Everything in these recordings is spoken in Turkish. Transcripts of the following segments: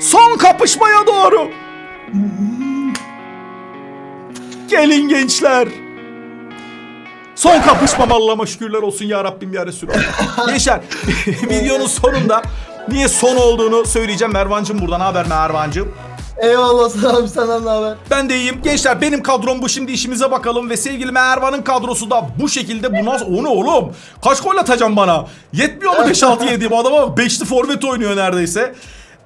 Son kapışmaya doğru. Gelin gençler. Son kapışmam Allah'ıma şükürler olsun ya Rabbim ya Resulallah. Gençler videonun sonunda niye son olduğunu söyleyeceğim. Mervancım buradan haber Mervancım. Eyvallah sana abi senden ne haber? Ben de iyiyim. Gençler benim kadrom bu. Şimdi işimize bakalım. Ve sevgili Mervan'ın kadrosu da bu şekilde. Bu nasıl? O ne oğlum? Kaç gol atacağım bana? Yetmiyor mu 5-6 yediğim adama? 5'li forvet oynuyor neredeyse.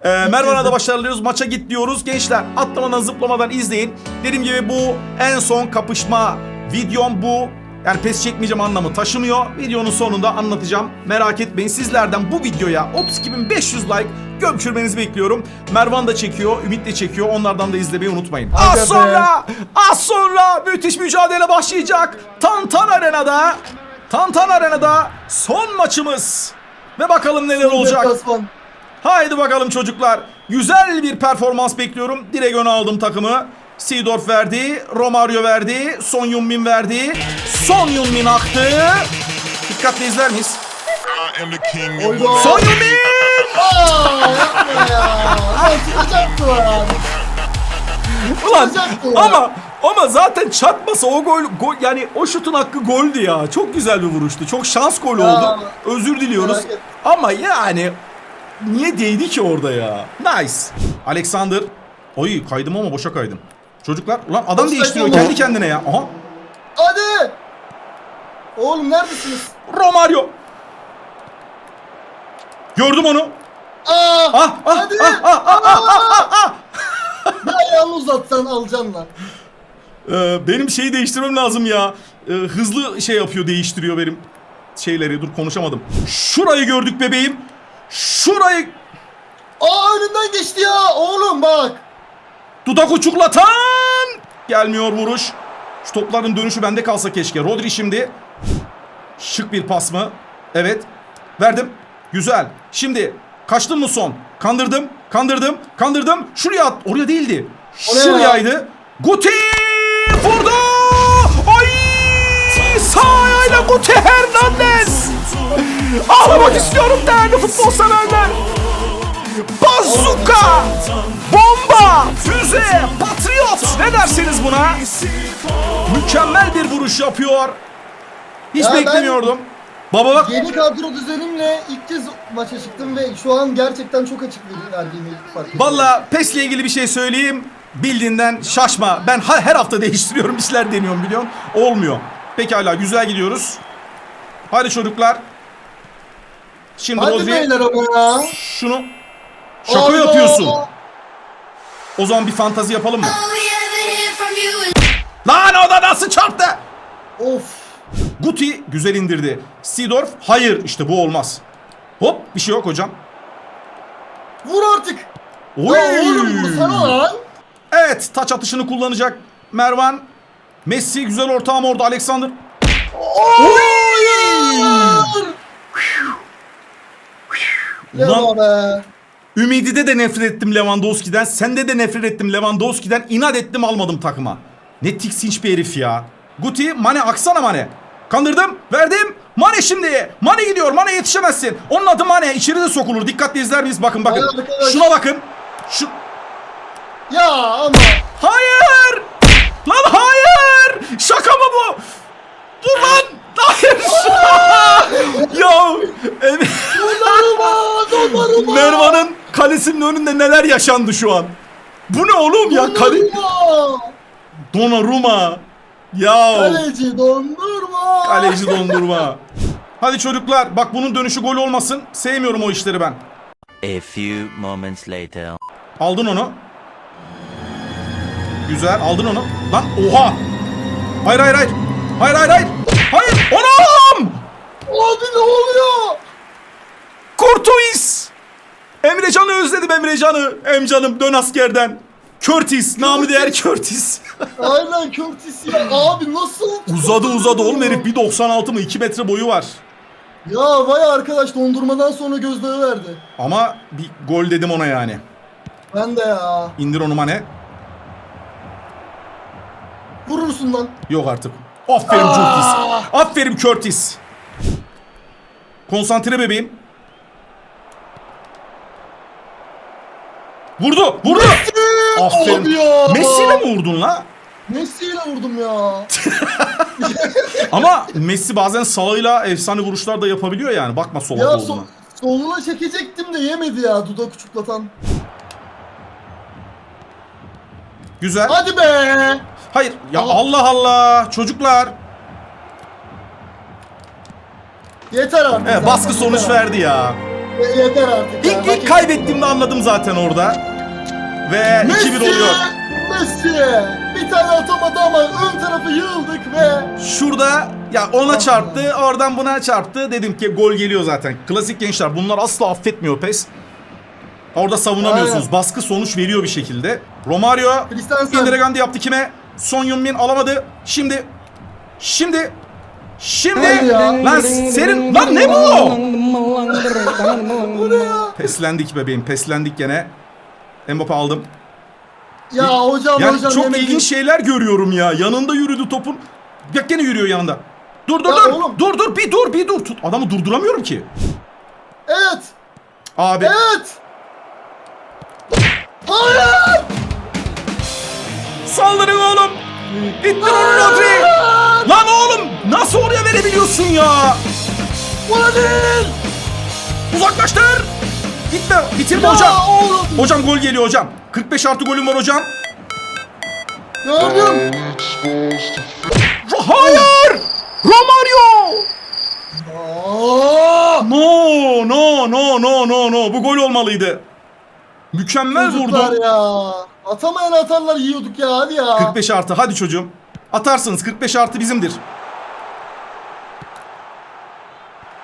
Ee, Mervan'a da başarılıyoruz. Maça git diyoruz. Gençler atlamadan zıplamadan izleyin. Dediğim gibi bu en son kapışma videom bu. Yani pes çekmeyeceğim anlamı taşımıyor. Videonun sonunda anlatacağım. Merak etmeyin sizlerden bu videoya 32.500 like gömçürmenizi bekliyorum. Mervan da çekiyor, Ümit de çekiyor. Onlardan da izlemeyi unutmayın. Be. Az sonra, az sonra müthiş mücadele başlayacak. Tantan Arena'da, Tantan Arena'da son maçımız. Ve bakalım neler olacak. Deplasman. Haydi bakalım çocuklar. Güzel bir performans bekliyorum. Direkt öne aldım takımı. Seedorf verdi, Romario verdi, Son Heung-min verdi. Son Heung-min aktı. Dikkatle izler miyiz? Son Heung-min! Aa yapma ya. Lan. Ulan Çıkacaktı ya. ama ama zaten çarpmasa o gol, gol yani o şutun hakkı goldü ya. Çok güzel bir vuruştu. Çok şans golü oldu. Özür diliyoruz. Ama yani niye değdi ki orada ya? Nice. Alexander. Oy kaydım ama boşa kaydım. Çocuklar ulan adam değiştiriyor kendi kendine ya. Aha. Hadi. Oğlum neredesiniz? Romario. Gördüm onu. Aa. Ah ah Hadi. ah ah ah ah ah ah. Bir ayağını uzatsan alacaksın lan. Ee, benim şeyi değiştirmem lazım ya. Ee, hızlı şey yapıyor, değiştiriyor benim şeyleri. Dur konuşamadım. Şurayı gördük bebeğim. Şurayı Aa önünden geçti ya. Oğlum bak. dudak uçuklatan. Gelmiyor vuruş. Şu topların dönüşü bende kalsa keşke. Rodri şimdi. Şık bir pas mı? Evet. Verdim. Güzel. Şimdi kaçtın mı son? Kandırdım. Kandırdım. Kandırdım. Şuraya at. Oraya değildi. Oraya ya. Şurayaydı. Guti vurdu. Guti Hernandez. Ağlamak istiyorum değerli futbol severler. Bazooka! Bomba! Füze! Patriot! Ne dersiniz buna? Mükemmel bir vuruş yapıyor. Hiç Ya beklemiyordum. Baba bak Yeni kadro düzenimle ilk kez maça çıktım ve şu an gerçekten çok açık bir verdiğimi fark ediyorum. Valla PES'le ilgili bir şey söyleyeyim. Bildiğinden şaşma. Ben her hafta değiştiriyorum. işler deniyorum biliyorsun. Olmuyor. Pekala güzel gidiyoruz. Hadi çocuklar. Şimdi Hadi Rodri beyler ama ya. şunu şaka Hayda. yapıyorsun. O zaman bir fantazi yapalım mı? İs Lan o da nasıl çarptı? Of. Guti güzel indirdi. Seedorf hayır işte bu olmaz. Hop bir şey yok hocam. Vur artık. Oy. Ya oğlum vursana lan. Evet taç atışını kullanacak Mervan. Messi güzel ortağım orada Alexander. Hayır. Ya Ulan- be. Ümidi'de de nefret ettim Lewandowski'den. Sende de nefret ettim Lewandowski'den. İnat ettim almadım takıma. Ne tiksinç bir herif ya. Guti, Mane aksana Mane. Kandırdım, verdim. Mane şimdi. Mane gidiyor. Mane yetişemezsin. Onun adı Mane. İçeri de sokulur. Dikkatli izler miyiz? Bakın bakın. Ay arkadaş. Şuna bakın. Şu... Ya ama. Hayır! Lan hayır! Şaka mı bu? Dur lan! Hayır! ya evet. Mervan'ın kalesinin önünde neler yaşandı şu an? Bu ne oğlum ya? Kale... Donnarumma. Ya Kaleci dondurma. kaleci dondurma. Hadi çocuklar bak bunun dönüşü gol olmasın. Sevmiyorum o işleri ben. A few moments later. Aldın onu. Güzel aldın onu. Lan oha. Hayır hayır hayır. Hayır hayır hayır. Hayır. Anam! Abi ne oluyor? Kurtuis. Emrecan'ı özledim Emrecan'ı. Emcan'ım dön askerden. Curtis. Namı değer Curtis. Aynen Curtis ya. Abi nasıl? uzadı uzadı oğlum herif 1.96 mı 2 metre boyu var. Ya vay arkadaş dondurmadan sonra gözdağı verdi. Ama bir gol dedim ona yani. Ben de ya. İndir onu Mane. Vurursun lan. Yok artık. Aferin Curtis. Aferin Curtis. Konsantre bebeğim. Vurdu. Vurdu. Aferin. Abi ya. Messi'yle mi vurdun la? Messi'yle vurdum ya. Ama Messi bazen sağıyla efsane vuruşlar da yapabiliyor yani. Bakma solak ya olduğuna. so soluna çekecektim de yemedi ya dudak uçuklatan. Güzel. Hadi be. Hayır. Ya Aa. Allah Allah. Çocuklar. Yeter artık. Evet, baskı sonuç yeter verdi ya. Yeter artık. İlk, ilk kaybettiğimde anladım zaten orada. Ve Messi! 2-1 oluyor. Messi! Bir tane atamadı ama ön tarafı yığıldık ve Şurada ya ona çarptı, oradan buna çarptı. Dedim ki gol geliyor zaten. Klasik gençler bunlar asla affetmiyor pes. Orada savunamıyorsunuz. Aynen. Baskı sonuç veriyor bir şekilde. Romario Christensen. Indiragandi yaptı kime? Son Yunmin alamadı. Şimdi şimdi şimdi ya. lan senin lan ne bu? Bu ne ya? Peslendik bebeğim, peslendik gene. Mbappe aldım. Ya hocam Yani hocam çok yemek- ilginç şeyler görüyorum ya. Yanında yürüdü topun. Bak gene yürüyor yanında. Dur dur Ya dur. oğlum. Dur dur bir dur bir dur. Tut. Adamı durduramıyorum ki. Evet. Abi Evet. Hayır. Saldırın oğlum. İttir onu Rodri. Lan oğlum nasıl oraya verebiliyorsun ya? Değil. Uzaklaştır. Gitme. Bitirme Ya hocam. oğlum. Hocam gol geliyor hocam. 45 artı golüm var hocam. Gördüm. Hayır. Romario. No no no no no no. Bu gol olmalıydı. Mükemmel Çocuklar vurdu. ya. Atamayan atarlar yiyorduk ya hadi ya. 45 artı hadi çocuğum. Atarsınız 45 artı bizimdir.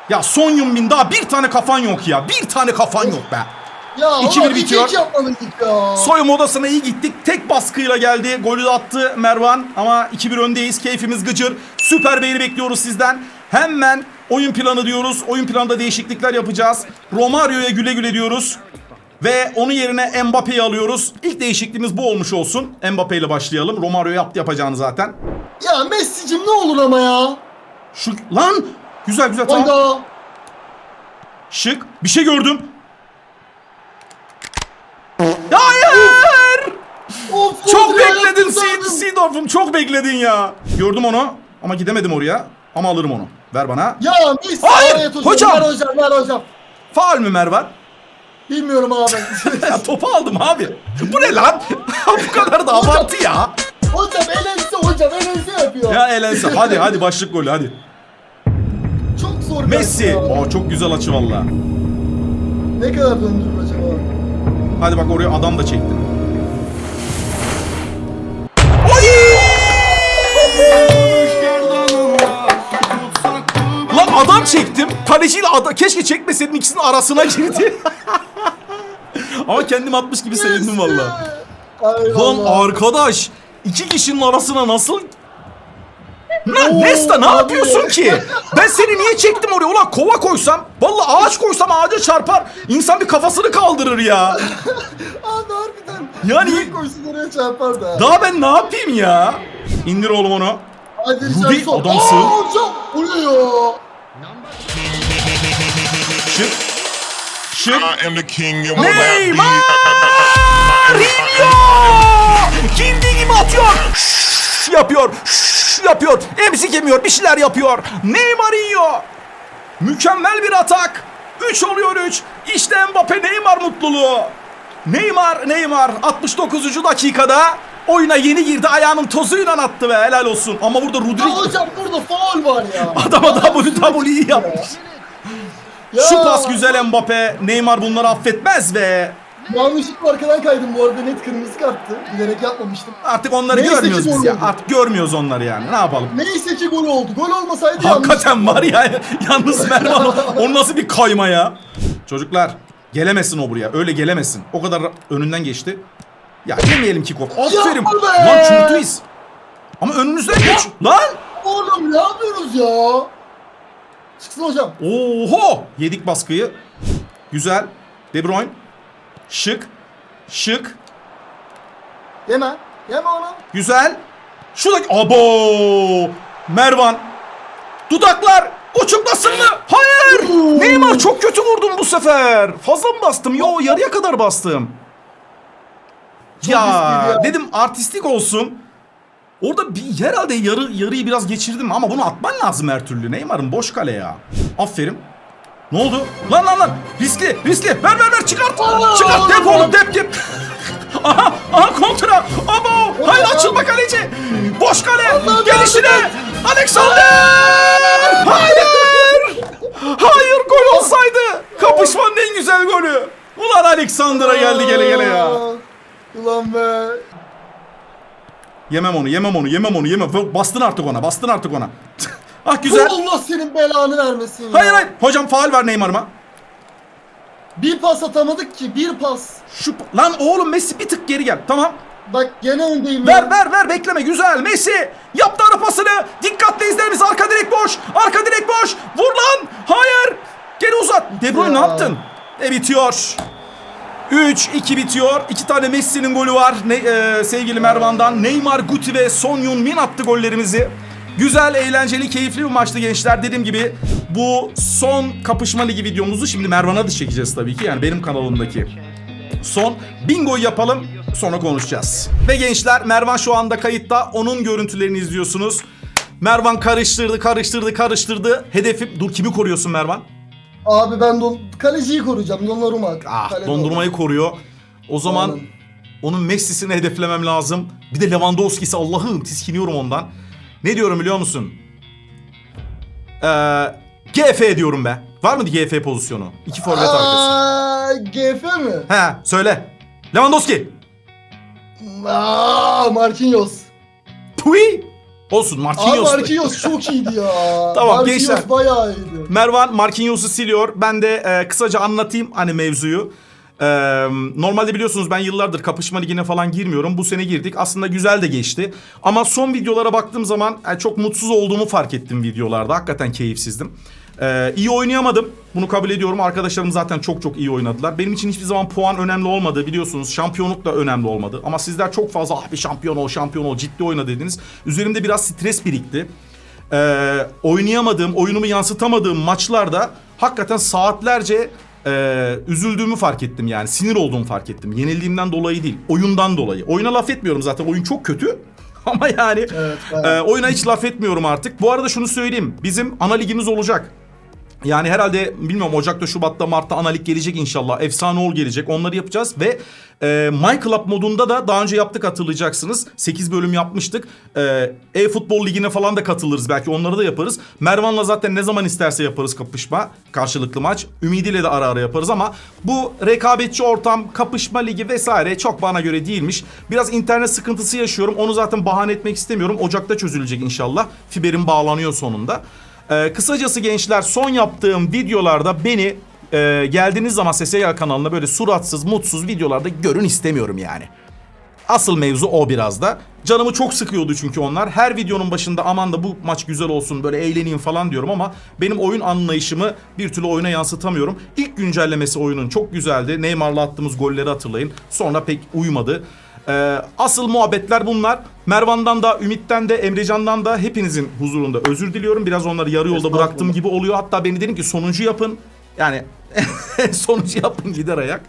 Ya son Yumbin daha bir tane kafan yok ya. Bir tane kafan yok be. Ya 2-1 ulan bitiyor. 2-2 yapmalıydık ya. Soyunma odasına iyi gittik. Tek baskıyla geldi. Golü de attı Mervan. Ama 2-1 öndeyiz. Keyfimiz gıcır. Süper beğeni bekliyoruz sizden. Hemen oyun planı diyoruz. Oyun planında değişiklikler yapacağız. Romario'ya güle güle diyoruz. Ve onun yerine Mbappe'yi alıyoruz. İlk değişikliğimiz bu olmuş olsun. Mbappe ile başlayalım. Romario yaptı yapacağını zaten. Ya Messi'cim ne olur ama ya. Şu lan güzel güzel tamam. Hayda. Şık. Bir şey gördüm. Hayır! Of, Çok bekledin Seedorf'um çok bekledin ya. Gördüm onu ama gidemedim oraya. Ama alırım onu. Ver bana. Ya Messi. Hayır, hocam. hocam. Ver hocam ver hocam. Faal mü Mervan? Bilmiyorum abi. Ya topu aldım abi. Bu ne lan? Bu kadar da abartı ya. hocam elense hocam elense yapıyor. Ya elense. Hadi hadi başlık golü hadi. Çok zor. Messi. Oo çok güzel açı valla. Ne kadar döndürür acaba? Hadi bak oraya adam da çektim. Oy! Lan adam çektim. Kaleciyle ada keşke çekmeseydim ikisinin arasına girdi. Ama kendim atmış gibi sevindim valla. Lan arkadaş iki kişinin arasına nasıl Lan Nesta ne yapıyorsun ki? Ben seni niye çektim oraya? Ulan kova koysam, vallahi ağaç koysam ağaca çarpar. İnsan bir kafasını kaldırır ya. Abi harbiden. Yani- koysun oraya çarpar da. Daha ben ne yapayım ya? İndir oğlum onu. Hadi Rudy adamsın. Aa hocam. O ne ya? Not Neymar! Rinho! Girdiği gibi atıyor. Şşş yapıyor. Şşş yapıyor. Emzik yemiyor. Bir şeyler yapıyor. Neymarinho. Mükemmel bir atak. 3 oluyor 3. İşte Mbappe Neymar mutluluğu. Neymar Neymar 69. dakikada oyuna yeni girdi. Ayağının tozuyla attı be helal olsun. Ama burada Ya Rudri hocam burada faul var ya. adama WWE'yi yapmış. Ya. Şu pas güzel Mbappe. Neymar bunları affetmez ve Yanlışlıkla arkadan kaydım bu arada net kırmızı karttı. Bilerek yapmamıştım. Artık onları Neyse ki görmüyoruz biz ya. oldu. Artık görmüyoruz onları yani. Ne yapalım? Neyse ki gol oldu. Gol olmasaydı Hakikaten var ya. Yalnız Mervan o, nasıl bir kayma ya? Çocuklar gelemesin o buraya. Öyle gelemesin. O kadar önünden geçti. Ya yemeyelim kick-off. Aferin. Yapma be! Lan çurtuyuz. Ama önünüzden geç. Lan. Oğlum ne yapıyoruz ya? Çıksın hocam. Oho. Yedik baskıyı. Güzel. De Bruyne. Şık. Şık. Yeme. Yeme onu. Güzel. Şuradaki... Abo! Mervan. Dudaklar. Uçuklasın mı? Hayır. Neymar çok kötü vurdum bu sefer. Fazla mı bastım? Yo yarıya kadar bastım. Çok ya, ya. dedim artistik olsun. Orada bir herhalde yarı yarıyı biraz geçirdim ama bunu atman lazım her türlü. Neymar'ın boş kale ya. Aferin. Ne oldu? Lan lan lan. Riskli, riskli. Ver ver ver çıkart. çıkart dep oğlum dep dep. aha, aha kontra. Abo. Hayır açılma kaleci. Boş kale. Gelişine. Alexander. Hayır. Hayır gol olsaydı. Kapışmanın en güzel golü. Ulan Alexander'a geldi gele gele ya. Ulan be. Yemem onu, yemem onu, yemem onu, yemem. Bastın artık ona, bastın artık ona. ah güzel. Allah senin belanı vermesin ya. Hayır hayır. Hocam faal ver Neymar'ıma. Bir pas atamadık ki bir pas. Şu lan oğlum Messi bir tık geri gel. Tamam. Bak gene öndeyim Ver ya. ver ver bekleme güzel. Messi yaptı ara pasını. Dikkatli izlerimiz arka direk boş. Arka direk boş. Vur lan. Hayır. Geri uzat. De Bruyne ne Ya. yaptın? E bitiyor. 3-2 bitiyor. İki tane Messi'nin golü var. Ne, e, sevgili Mervan'dan. Neymar, Guti ve Son Heung-min attı gollerimizi. Güzel, eğlenceli, keyifli bir maçtı gençler. Dediğim gibi bu son kapışma ligi videomuzu şimdi Mervan'a da çekeceğiz tabii ki. Yani benim kanalımdaki son bingoyu yapalım sonra konuşacağız. Ve gençler Mervan şu anda kayıtta. Onun görüntülerini izliyorsunuz. Mervan karıştırdı, karıştırdı, karıştırdı. Hedefim... Dur kimi koruyorsun Mervan? Abi ben don kaleciyi koruyacağım. Donnarumma. Ah Kalede dondurmayı koruyor. O zaman Aynen. onun Messi'sini hedeflemem lazım. Bir de Lewandowski'si Allah'ım tiskiniyorum ondan. Ne diyorum biliyor musun? Ee, GF diyorum be. Var mı GF pozisyonu? İki forvet arkası. GF mi? He söyle. Lewandowski. Aa, Marquinhos. Pui. Olsun Abi Marquinhos. Marquinhos çok iyiydi ya. Tamam, Marquinhos gençler. bayağı iyiydi. Mervan Marquinhos'u siliyor. Ben de e, kısaca anlatayım hani mevzuyu. E, normalde biliyorsunuz ben yıllardır kapışma ligine falan girmiyorum. Bu sene girdik. Aslında güzel de geçti. Ama son videolara baktığım zaman e, çok mutsuz olduğumu fark ettim videolarda. Hakikaten keyifsizdim. E, iyi oynayamadım. Bunu kabul ediyorum. Arkadaşlarım zaten çok çok iyi oynadılar. Benim için hiçbir zaman puan önemli olmadı. Biliyorsunuz şampiyonluk da önemli olmadı. Ama sizler çok fazla ah bir şampiyon ol, şampiyon ol, ciddi oyna dediniz. Üzerimde biraz stres birikti e, oynayamadığım, oyunumu yansıtamadığım maçlarda hakikaten saatlerce e, üzüldüğümü fark ettim yani. Sinir olduğumu fark ettim. Yenildiğimden dolayı değil, oyundan dolayı. Oyuna laf etmiyorum zaten. Oyun çok kötü. Ama yani Evet, e, evet. oyuna hiç laf etmiyorum artık. Bu arada şunu söyleyeyim. Bizim ana ligimiz olacak. Yani herhalde bilmiyorum Ocak'ta, Şubat'ta, Mart'ta ana lig gelecek inşallah. Efsane ol gelecek. Onları yapacağız ve e, My Club modunda da daha önce yaptık hatırlayacaksınız. 8 bölüm yapmıştık. E, E-futbol ligine falan da katılırız belki onları da yaparız. Mervan'la zaten ne zaman isterse yaparız kapışma, karşılıklı maç. Ümidiyle de ara ara yaparız ama bu rekabetçi ortam, kapışma ligi vesaire çok bana göre değilmiş. Biraz internet sıkıntısı yaşıyorum. Onu zaten bahane etmek istemiyorum. Ocak'ta çözülecek inşallah. Fiberim bağlanıyor sonunda. Ee, kısacası gençler son yaptığım videolarda beni e, geldiğiniz zaman Gel kanalına böyle suratsız, mutsuz videolarda görün istemiyorum yani. Asıl mevzu o biraz da. Canımı çok sıkıyordu çünkü onlar. Her videonun başında aman da bu maç güzel olsun böyle eğleneyim falan diyorum ama benim oyun anlayışımı bir türlü oyuna yansıtamıyorum. İlk güncellemesi oyunun çok güzeldi. Neymar'la attığımız golleri hatırlayın. Sonra pek uymadı. Ee, asıl muhabbetler bunlar. Mervan'dan da, Ümit'ten de, Emrecan'dan da hepinizin huzurunda özür diliyorum. Biraz onları yarı yolda bıraktığım gibi oluyor. Hatta beni dedim ki sonuncu yapın. Yani sonucu yapın gider ayak.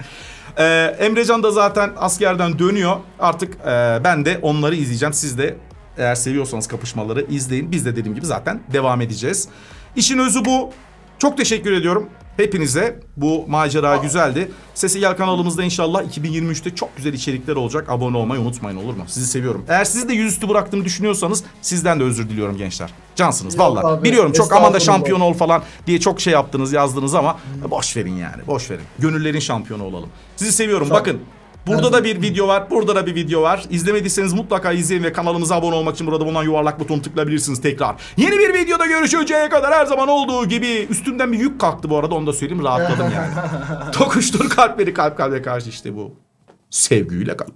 Ee, Emrecan da zaten askerden dönüyor. Artık e, ben de onları izleyeceğim. Siz de eğer seviyorsanız kapışmaları izleyin. Biz de dediğim gibi zaten devam edeceğiz. İşin özü bu. Çok teşekkür ediyorum hepinize. Bu macera güzeldi. Sesi Gel kanalımızda inşallah 2023'te çok güzel içerikler olacak. Abone olmayı unutmayın olur mu? Sizi seviyorum. Eğer sizi de yüzüstü bıraktığımı düşünüyorsanız sizden de özür diliyorum gençler. Cansınız valla. Biliyorum çok aman da şampiyon ol falan diye çok şey yaptınız yazdınız ama boş verin yani boş verin. Gönüllerin şampiyonu olalım. Sizi seviyorum. Bakın Burada da bir video var. Burada da bir video var. İzlemediyseniz mutlaka izleyin ve kanalımıza abone olmak için burada bulunan yuvarlak butonu tıklayabilirsiniz tekrar. Yeni bir videoda görüşeceğe kadar her zaman olduğu gibi üstümden bir yük kalktı bu arada onu da söyleyeyim rahatladım yani. Tokuştur kalpleri kalp kalbe karşı işte bu. Sevgiyle kal.